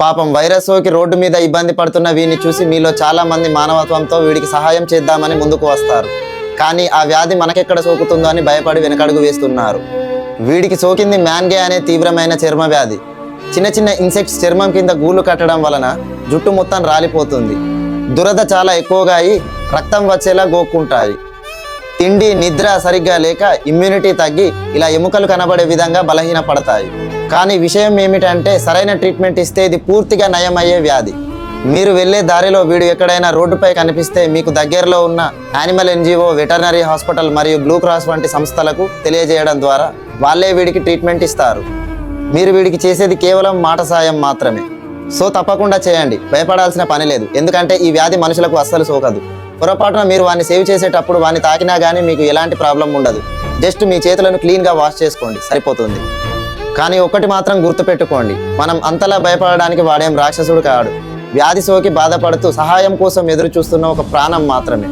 పాపం వైరస్ సోకి రోడ్డు మీద ఇబ్బంది పడుతున్న వీని చూసి మీలో చాలామంది మానవత్వంతో వీడికి సహాయం చేద్దామని ముందుకు వస్తారు. కానీ ఆ వ్యాధి మనకెక్కడ సోకుతుందో అని భయపడి వెనకడుగు వేస్తున్నారు. వీడికి సోకింది మ్యాన్గే అనే తీవ్రమైన చర్మ వ్యాధి. చిన్న చిన్న ఇన్సెక్ట్స్ చర్మం కింద గూళ్ళు కట్టడం వలన జుట్టు మొత్తం రాలిపోతుంది. దురద చాలా ఎక్కువగా అయి రక్తం వచ్చేలా గోక్కుంటాయి. తిండి నిద్ర సరిగ్గా లేక ఇమ్యూనిటీ తగ్గి ఇలా ఎముకలు కనబడే విధంగా బలహీన పడతాయి కానీ విషయం ఏమిటంటే సరైన ట్రీట్మెంట్ ఇస్తే ఇది పూర్తిగా నయమయ్యే వ్యాధి. మీరు వెళ్ళే దారిలో వీడు ఎక్కడైనా రోడ్డుపై కనిపిస్తే మీకు దగ్గరలో ఉన్న యానిమల్ ఎన్జిఓ వెటర్నరీ హాస్పిటల్ మరియు బ్లూ క్రాస్ వంటి సంస్థలకు తెలియజేయడం ద్వారా వాళ్ళే వీడికి ట్రీట్మెంట్ ఇస్తారు. మీరు వీడికి చేసేది కేవలం మాట సాయం మాత్రమే. సో తప్పకుండా చేయండి. భయపడాల్సిన పని లేదు. ఎందుకంటే ఈ వ్యాధి మనుషులకు అస్సలు సోకదు. పొరపాటున మీరు వాన్ని సేవ్ చేసేటప్పుడు వాడిని తాకినా కానీ మీకు ఎలాంటి ప్రాబ్లం ఉండదు. జస్ట్ మీ చేతులను క్లీన్గా వాష్ చేసుకోండి. సరిపోతుంది. కానీ ఒక్కటి మాత్రం గుర్తుపెట్టుకోండి. మనం అంతలా భయపడడానికి వాడేం రాక్షసుడు కాడు. వ్యాధి సోకి బాధపడుతూ సహాయం కోసం ఎదురు చూస్తున్న ఒక ప్రాణం మాత్రమే.